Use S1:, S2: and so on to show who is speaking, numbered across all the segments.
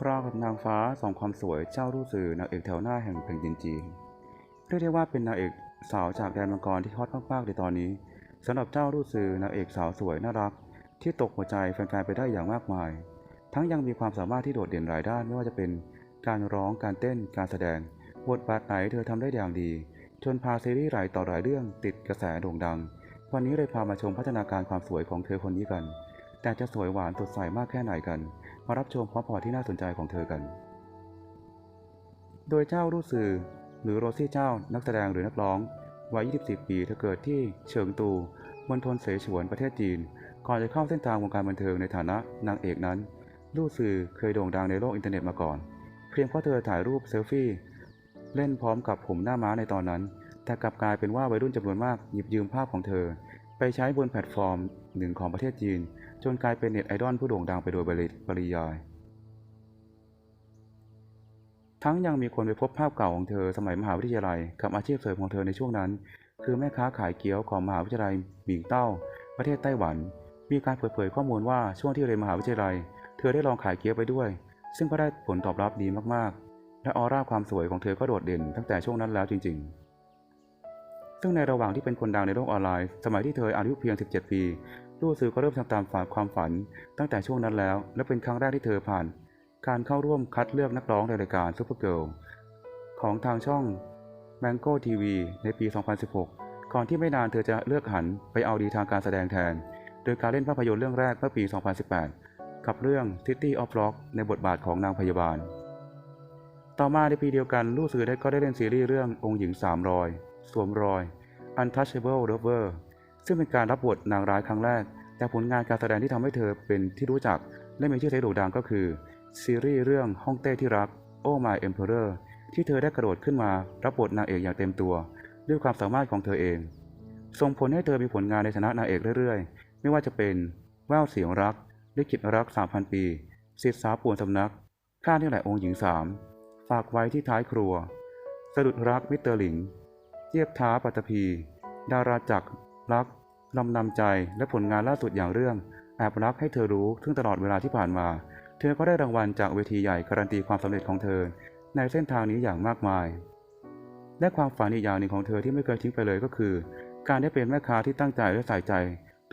S1: พราวกับนางฟ้าสองความสวยเจ้ารู้สื่อนางเอกแถวหน้าแห่งแผ่นดินจีนเรียกได้ว่าเป็นนางเอกสาวจากแดนมังกรที่ฮอตมากๆในตอนนี้สำหรับเจ้ารู้สื่อนางเอกสาวสวยน่ารัก ที่ตกหัวใจแฟนๆไปได้อย่างมากมาย ทั้งยังมีความสามารถที่โดดเด่นหลายด้านไม่ว่าจะเป็นการร้องการเต้นการแสดงบทบาทไหนเธอทำได้อย่างดี จนพาซีรีส์หลายต่อหลายเรื่องติดกระแสโด่งดัง วันนี้เลยพามาชมพัฒนาการความสวยของเธอคนนี้กัน แต่จะสวยหวานสดใสมากแค่ไหนกัน มารับชมพร้อมประวัติที่น่าสนใจของเธอกัน โดยเจ้ารู้สื่อ หรือโรซี่เจ้านักแสดงหรือนักร้อง วัย 24 ปี เธอเกิดที่เฉิงตูมณฑลเสฉวนประเทศจีน ก่อนจะเข้าเส้นทางวงการบันเทิงในฐานะนางเอกนั้นลู่สื่อเคยโด่งดังในโลกอินเทอร์เน็ตมาก่อน เพียงเพราะเธอถ่ายรูปเซลฟี่ เล่นพร้อมกับผมหน้าม้าในตอนนั้น แต่กลับกลายเป็นว่าวัยรุ่นจำนวนมากหยิบยืมภาพของเธอ ไปใช้บนแพลตฟอร์มหนึ่งของประเทศจีน จนกลายเป็นเน็ตไอดอลผู้โด่งดังไปโดยปริยาย ทั้งยังมีคนไปพบภาพเก่าของเธอสมัยมหาวิทยาลัยกับอาชีพเสริมของเธอในช่วงนั้น คือแม่ค้าขายเกี๊ยวของมหาวิทยาลัยหมิงเต้า ประเทศไต้หวัน มีการเปิดเผยข้อมูลว่าช่วงที่เรียนมหาวิทยาลัย เธอได้ลองขายเกี๊ยวไปด้วย ซึ่งก็ได้ผลตอบรับดีมากๆ และออร่าความสวยของเธอก็โดดเด่นตั้งแต่ช่วงนั้นแล้วจริง ๆ ซึ่งในระหว่างที่เป็นคนดังในโลกออนไลน์ สมัยที่เธออายุเพียง 17 ปีลู่ซือก็เริ่มทำตามฝันความฝัน ตั้งแต่ช่วงนั้นแล้ว และเป็นครั้งแรกที่เธอผ่าน การเข้าร่วมคัดเลือกนักร้องในรายการ Super Girl ของทางช่อง Mango TV ในปี 2016 ก่อนที่ไม่นานเธอจะเลือกหันไปเอาดีทางการแสดงแทน โดยการเล่นภาพยนตร์เรื่องแรกเมื่อปี 2018 กับเรื่อง City of Rock ในบทบาทของนางพยาบาล ต่อมาในปีเดียวกันลู่ซือได้ก็ได้เล่นซีรีส์เรื่ององค์หญิงสามรอย สวมรอย Untouchable Lover ซึ่งเป็นการรับบทนางร้ายครั้งแรก แต่ผลงานการแสดงที่ทำให้เธอเป็นที่รู้จัก และมีชื่อเสียงโด่งดังก็คือ ซีรีส์เรื่องฮ่องเต้ที่รัก Oh My Emperor ที่เธอได้กระโดดขึ้นมารับบทนางเอกอย่างเต็มตัว ด้วยความสามารถของเธอเอง ส่งผลให้เธอมีผลงานในฐานะนางเอกเรื่อยๆ ไม่ว่าจะเป็นแววเสียงรักลิขิตรัก 3,000 ปีสิทธิสาป่วนสำนัก ข้านี่แหละองค์หญิงสามฝากไว้ที่ท้ายครัว สะดุดรักมิเตอร์หลิง เทียบท้าปัตตภีดาราจักรรักลำนำใจและผลงานล่าสุดอย่างเรื่องแอบรักให้เธอรู้ซึ่งตลอดเวลาที่ผ่านมา เธอก็ได้รางวัลจากเวทีใหญ่การันตีความสำเร็จของเธอ ในเส้นทางนี้อย่างมากมาย และความฝันอีกอย่างหนึ่งของเธอที่ไม่เคยทิ้งไปเลยก็คือ การได้เป็นแม่ค้าที่ตั้งใจและใส่ใจ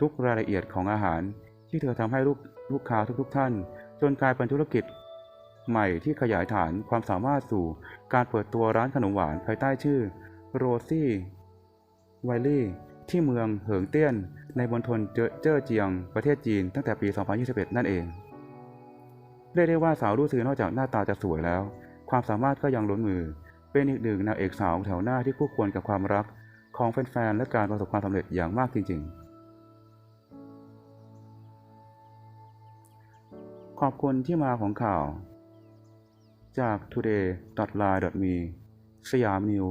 S1: ทุกรายละเอียดของอาหาร ที่เธอทำให้ลูกลูกค้าทุกๆ ท่าน จนกลายเป็นธุรกิจ ใหม่ที่ขยายฐานความสามารถสู่ การเปิดตัวร้านขนมหวานภายใต้ชื่อ โรซี่ไวลี่ที่เมืองเหิงเตี้ยนในมณฑลเจอเจ้อเจียงประเทศจีนตั้งแต่ปี 2021 นั่นเอง เรียกได้ว่าสาวรู้สื่อนอกจากหน้าตาจะสวยแล้ว ความสามารถก็ยังล้นมือ เป็นอีกหนึ่งนางเอกสาวแถวหน้าที่คู่ควรกับความรักของแฟนๆ และการประสบความสำเร็จอย่างมากจริง ๆ ขอบคุณที่มาของข่าว จาก today.line.me สยามนิว